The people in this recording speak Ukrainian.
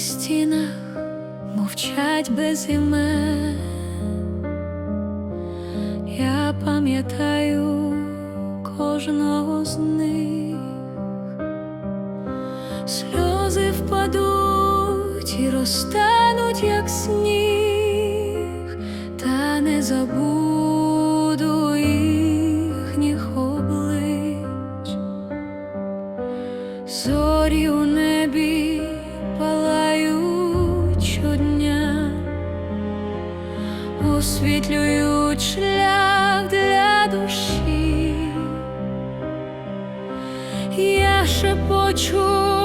стінах мовчать без імен. Я пам'ятаю кожного з них, сльози впадуть і розтануть, як сніг, та не забуду їхніх облич. Зорі у небі освітлюють шлях для душі. Я шепочу,